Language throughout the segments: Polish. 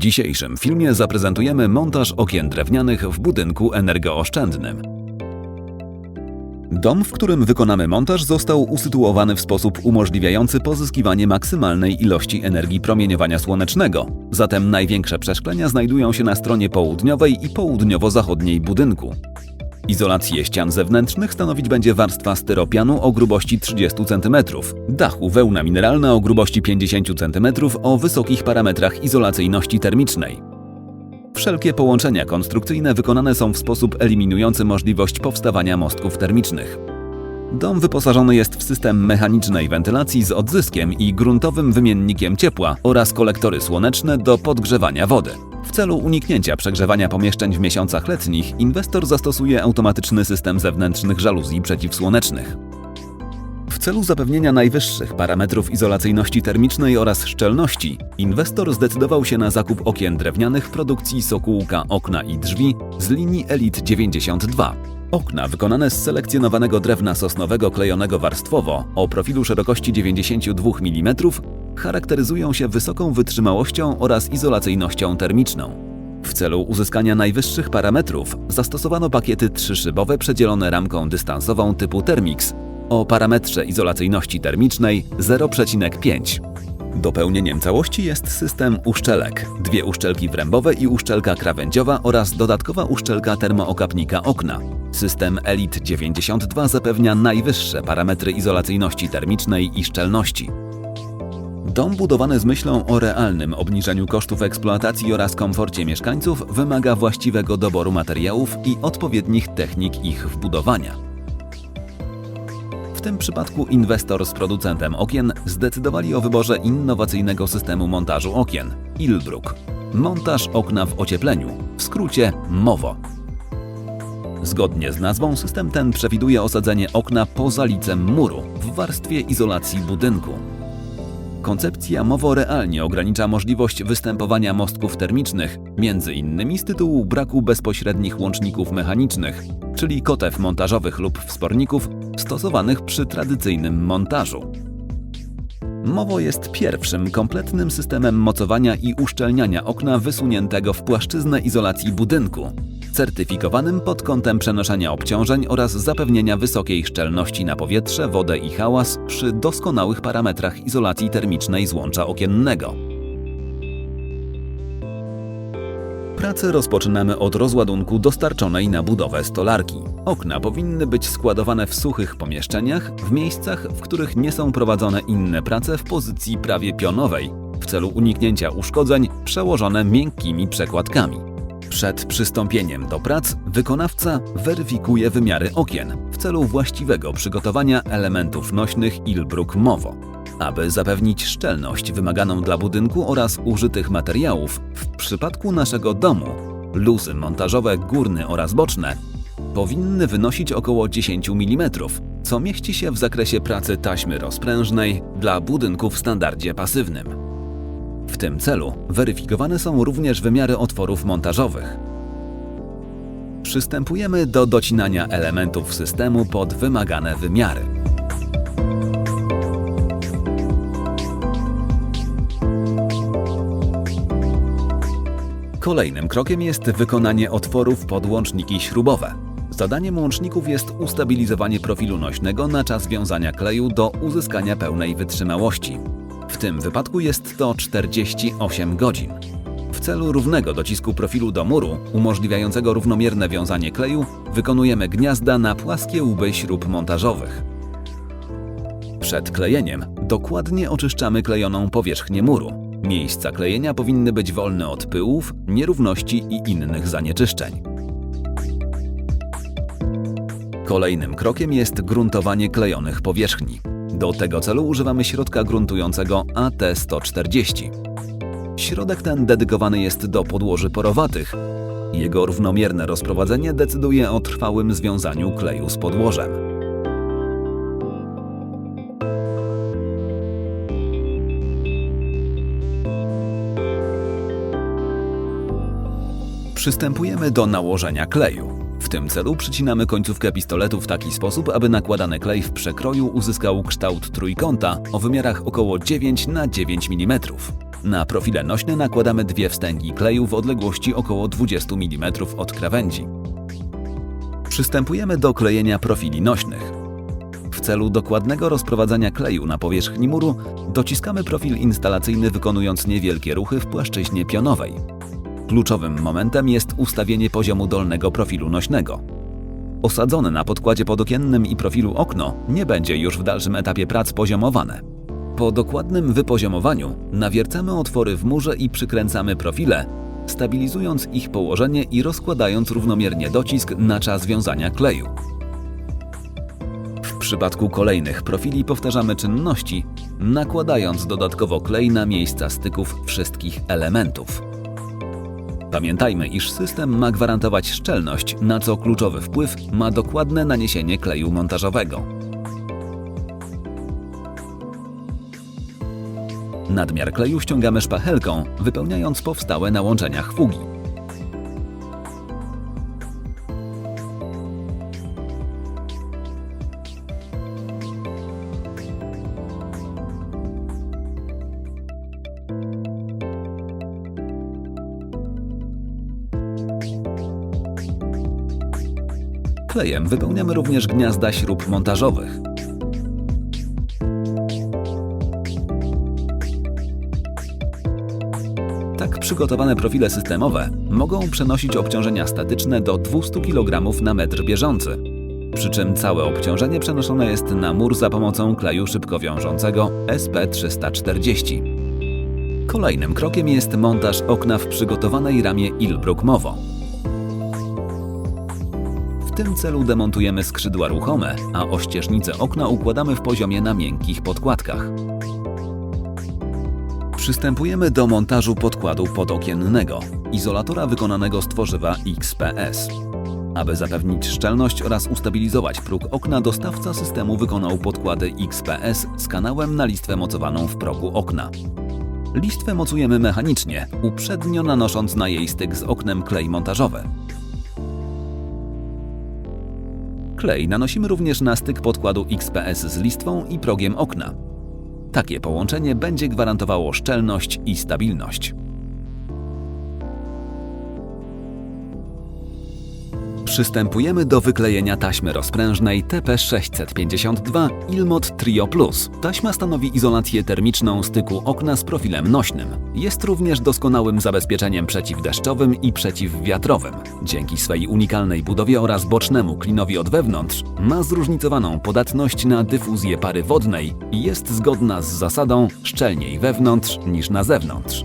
dzisiejszym filmie zaprezentujemy montaż okien drewnianych w budynku energooszczędnym. Dom, w którym wykonamy montaż, został usytuowany w sposób umożliwiający pozyskiwanie maksymalnej ilości energii promieniowania słonecznego. Zatem największe przeszklenia znajdują się na stronie południowej i południowo-zachodniej budynku. Izolację ścian zewnętrznych stanowić będzie warstwa styropianu o grubości 30 cm, dachu wełna mineralna o grubości 50 cm o wysokich parametrach izolacyjności termicznej. Wszelkie połączenia konstrukcyjne wykonane są w sposób eliminujący możliwość powstawania mostków termicznych. Dom wyposażony jest w system mechanicznej wentylacji z odzyskiem i gruntowym wymiennikiem ciepła oraz kolektory słoneczne do podgrzewania wody. W celu uniknięcia przegrzewania pomieszczeń w miesiącach letnich, inwestor zastosuje automatyczny system zewnętrznych żaluzji przeciwsłonecznych. W celu zapewnienia najwyższych parametrów izolacyjności termicznej oraz szczelności, inwestor zdecydował się na zakup okien drewnianych produkcji Sokółka Okna i Drzwi z linii Elite 92. Okna wykonane z selekcjonowanego drewna sosnowego klejonego warstwowo o profilu szerokości 92 mm charakteryzują się wysoką wytrzymałością oraz izolacyjnością termiczną. W celu uzyskania najwyższych parametrów zastosowano pakiety trzyszybowe przedzielone ramką dystansową typu Thermix o parametrze izolacyjności termicznej 0,5. Dopełnieniem całości jest system uszczelek, dwie uszczelki wrębowe i uszczelka krawędziowa oraz dodatkowa uszczelka termookapnika okna. System Elite 92 zapewnia najwyższe parametry izolacyjności termicznej i szczelności. Dom budowany z myślą o realnym obniżeniu kosztów eksploatacji oraz komforcie mieszkańców wymaga właściwego doboru materiałów i odpowiednich technik ich wbudowania. W tym przypadku inwestor z producentem okien zdecydowali o wyborze innowacyjnego systemu montażu okien Ilbrook. Montaż okna w ociepleniu, w skrócie MOWO. Zgodnie z nazwą system ten przewiduje osadzenie okna poza licem muru w warstwie izolacji budynku. Koncepcja MOWO realnie ogranicza możliwość występowania mostków termicznych, między innymi z tytułu braku bezpośrednich łączników mechanicznych, czyli kotew montażowych lub wsporników stosowanych przy tradycyjnym montażu. MOWO jest pierwszym kompletnym systemem mocowania i uszczelniania okna wysuniętego w płaszczyznę izolacji budynku, certyfikowanym pod kątem przenoszenia obciążeń oraz zapewnienia wysokiej szczelności na powietrze, wodę i hałas przy doskonałych parametrach izolacji termicznej złącza okiennego. Pracę rozpoczynamy od rozładunku dostarczonej na budowę stolarki. Okna powinny być składowane w suchych pomieszczeniach, w miejscach, w których nie są prowadzone inne prace w pozycji prawie pionowej, w celu uniknięcia uszkodzeń przełożone miękkimi przekładkami. Przed przystąpieniem do prac wykonawca weryfikuje wymiary okien w celu właściwego przygotowania elementów nośnych Ilbrook Mowo. Aby zapewnić szczelność wymaganą dla budynku oraz użytych materiałów, w przypadku naszego domu luzy montażowe górne oraz boczne powinny wynosić około 10 mm, co mieści się w zakresie pracy taśmy rozprężnej dla budynku w standardzie pasywnym. W tym celu weryfikowane są również wymiary otworów montażowych. Przystępujemy do docinania elementów systemu pod wymagane wymiary. Kolejnym krokiem jest wykonanie otworów pod łączniki śrubowe. Zadaniem łączników jest ustabilizowanie profilu nośnego na czas wiązania kleju do uzyskania pełnej wytrzymałości. W tym wypadku jest to 48 godzin. W celu równego docisku profilu do muru, umożliwiającego równomierne wiązanie kleju, wykonujemy gniazda na płaskie łby śrub montażowych. Przed klejeniem dokładnie oczyszczamy klejoną powierzchnię muru. Miejsca klejenia powinny być wolne od pyłów, nierówności i innych zanieczyszczeń. Kolejnym krokiem jest gruntowanie klejonych powierzchni. Do tego celu używamy środka gruntującego AT140. Środek ten dedykowany jest do podłoży porowatych. Jego równomierne rozprowadzenie decyduje o trwałym związaniu kleju z podłożem. Przystępujemy do nałożenia kleju. W tym celu przycinamy końcówkę pistoletu w taki sposób, aby nakładany klej w przekroju uzyskał kształt trójkąta o wymiarach około 9 na 9 mm. Na profile nośne nakładamy dwie wstęgi kleju w odległości około 20 mm od krawędzi. Przystępujemy do klejenia profili nośnych. W celu dokładnego rozprowadzania kleju na powierzchni muru dociskamy profil instalacyjny wykonując niewielkie ruchy w płaszczyźnie pionowej. Kluczowym momentem jest ustawienie poziomu dolnego profilu nośnego. Osadzone na podkładzie podokiennym i profilu okno nie będzie już w dalszym etapie prac poziomowane. Po dokładnym wypoziomowaniu nawiercamy otwory w murze i przykręcamy profile, stabilizując ich położenie i rozkładając równomiernie docisk na czas wiązania kleju. W przypadku kolejnych profili powtarzamy czynności, nakładając dodatkowo klej na miejsca styków wszystkich elementów. Pamiętajmy, iż system ma gwarantować szczelność, na co kluczowy wpływ ma dokładne naniesienie kleju montażowego. Nadmiar kleju ściągamy szpachelką, wypełniając powstałe na łączeniach fugi. Klejem wypełniamy również gniazda śrub montażowych. Tak przygotowane profile systemowe mogą przenosić obciążenia statyczne do 200 kg na metr bieżący. Przy czym całe obciążenie przenoszone jest na mur za pomocą kleju szybko wiążącego SP340. Kolejnym krokiem jest montaż okna w przygotowanej ramie Ilbruck Movo. Tym celu demontujemy skrzydła ruchome, a ościeżnice okna układamy w poziomie na miękkich podkładkach. Przystępujemy do montażu podkładu podokiennego, izolatora wykonanego z tworzywa XPS. Aby zapewnić szczelność oraz ustabilizować próg okna, dostawca systemu wykonał podkłady XPS z kanałem na listwę mocowaną w progu okna. Listwę mocujemy mechanicznie, uprzednio nanosząc na jej styk z oknem klej montażowy. Klej nanosimy również na styk podkładu XPS z listwą i progiem okna. Takie połączenie będzie gwarantowało szczelność i stabilność. Przystępujemy do wyklejenia taśmy rozprężnej TP652 Ilmot Trio Plus. Taśma stanowi izolację termiczną styku okna z profilem nośnym. Jest również doskonałym zabezpieczeniem przeciwdeszczowym i przeciwwiatrowym. Dzięki swej unikalnej budowie oraz bocznemu klinowi od wewnątrz ma zróżnicowaną podatność na dyfuzję pary wodnej i jest zgodna z zasadą szczelniej wewnątrz niż na zewnątrz.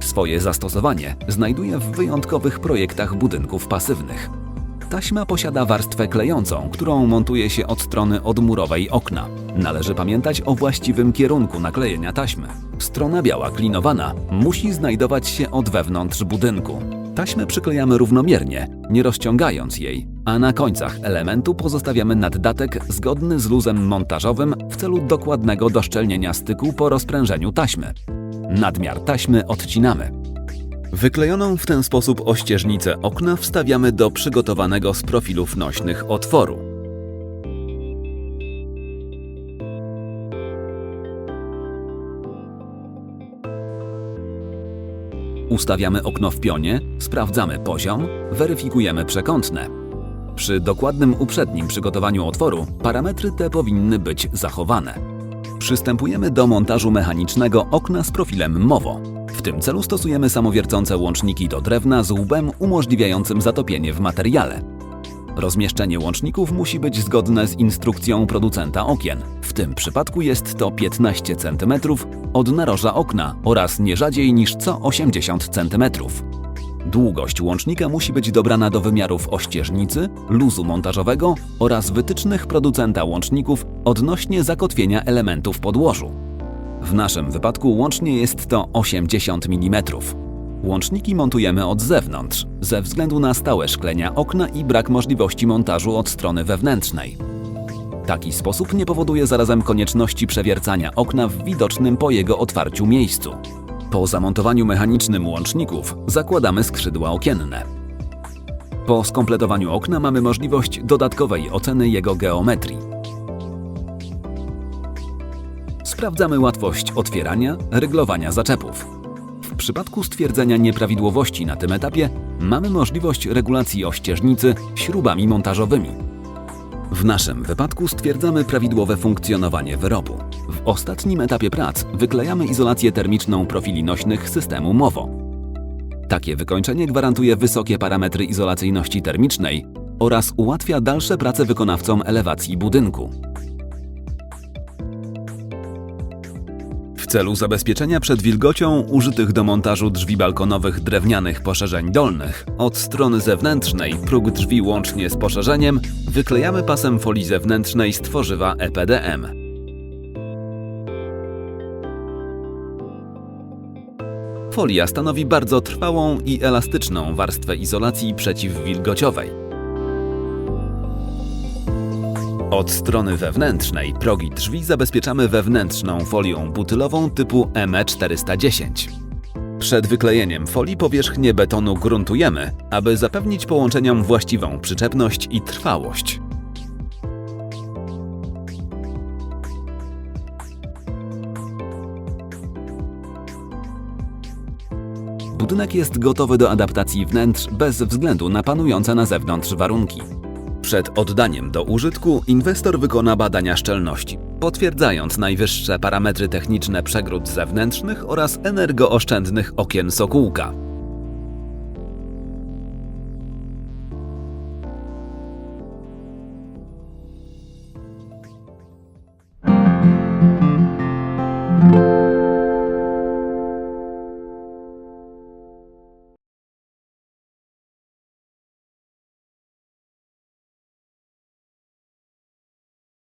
Swoje zastosowanie znajduje w wyjątkowych projektach budynków pasywnych. Taśma posiada warstwę klejącą, którą montuje się od strony odmurowej okna. Należy pamiętać o właściwym kierunku naklejenia taśmy. Strona biała klinowana musi znajdować się od wewnątrz budynku. Taśmę przyklejamy równomiernie, nie rozciągając jej, a na końcach elementu pozostawiamy naddatek zgodny z luzem montażowym w celu dokładnego doszczelnienia styku po rozprężeniu taśmy. Nadmiar taśmy odcinamy. Wyklejoną w ten sposób ościeżnicę okna wstawiamy do przygotowanego z profilów nośnych otworu. Ustawiamy okno w pionie, sprawdzamy poziom, weryfikujemy przekątne. Przy dokładnym uprzednim przygotowaniu otworu parametry te powinny być zachowane. Przystępujemy do montażu mechanicznego okna z profilem MOWO. W tym celu stosujemy samowiercące łączniki do drewna z łbem umożliwiającym zatopienie w materiale. Rozmieszczenie łączników musi być zgodne z instrukcją producenta okien. W tym przypadku jest to 15 cm od naroża okna oraz nie rzadziej niż co 80 cm. Długość łącznika musi być dobrana do wymiarów ościeżnicy, luzu montażowego oraz wytycznych producenta łączników odnośnie zakotwienia elementów podłożu. W naszym wypadku łącznie jest to 80 mm. Łączniki montujemy od zewnątrz, ze względu na stałe szklenia okna i brak możliwości montażu od strony wewnętrznej. Taki sposób nie powoduje zarazem konieczności przewiercania okna w widocznym po jego otwarciu miejscu. Po zamontowaniu mechanicznym łączników zakładamy skrzydła okienne. Po skompletowaniu okna mamy możliwość dodatkowej oceny jego geometrii. Sprawdzamy łatwość otwierania, ryglowania zaczepów. przypadku stwierdzenia nieprawidłowości na tym etapie mamy możliwość regulacji ościeżnicy śrubami montażowymi. W naszym wypadku stwierdzamy prawidłowe funkcjonowanie wyrobu. W ostatnim etapie prac wyklejamy izolację termiczną profili nośnych systemu MOWO. Takie wykończenie gwarantuje wysokie parametry izolacyjności termicznej oraz ułatwia dalsze prace wykonawcom elewacji budynku. Celu zabezpieczenia przed wilgocią użytych do montażu drzwi balkonowych drewnianych poszerzeń dolnych od strony zewnętrznej próg drzwi łącznie z poszerzeniem wyklejamy pasem folii zewnętrznej z tworzywa EPDM. Folia stanowi bardzo trwałą i elastyczną warstwę izolacji przeciwwilgociowej. Od strony wewnętrznej progi drzwi zabezpieczamy wewnętrzną folią butylową typu E ME410. Przed wyklejeniem folii powierzchnię betonu gruntujemy, aby zapewnić połączeniom właściwą przyczepność i trwałość. Budynek jest gotowy do adaptacji wnętrz bez względu na panujące na zewnątrz warunki. Przed oddaniem do użytku inwestor wykona badania szczelności, potwierdzając najwyższe parametry techniczne przegród zewnętrznych oraz energooszczędnych okien Sokółka.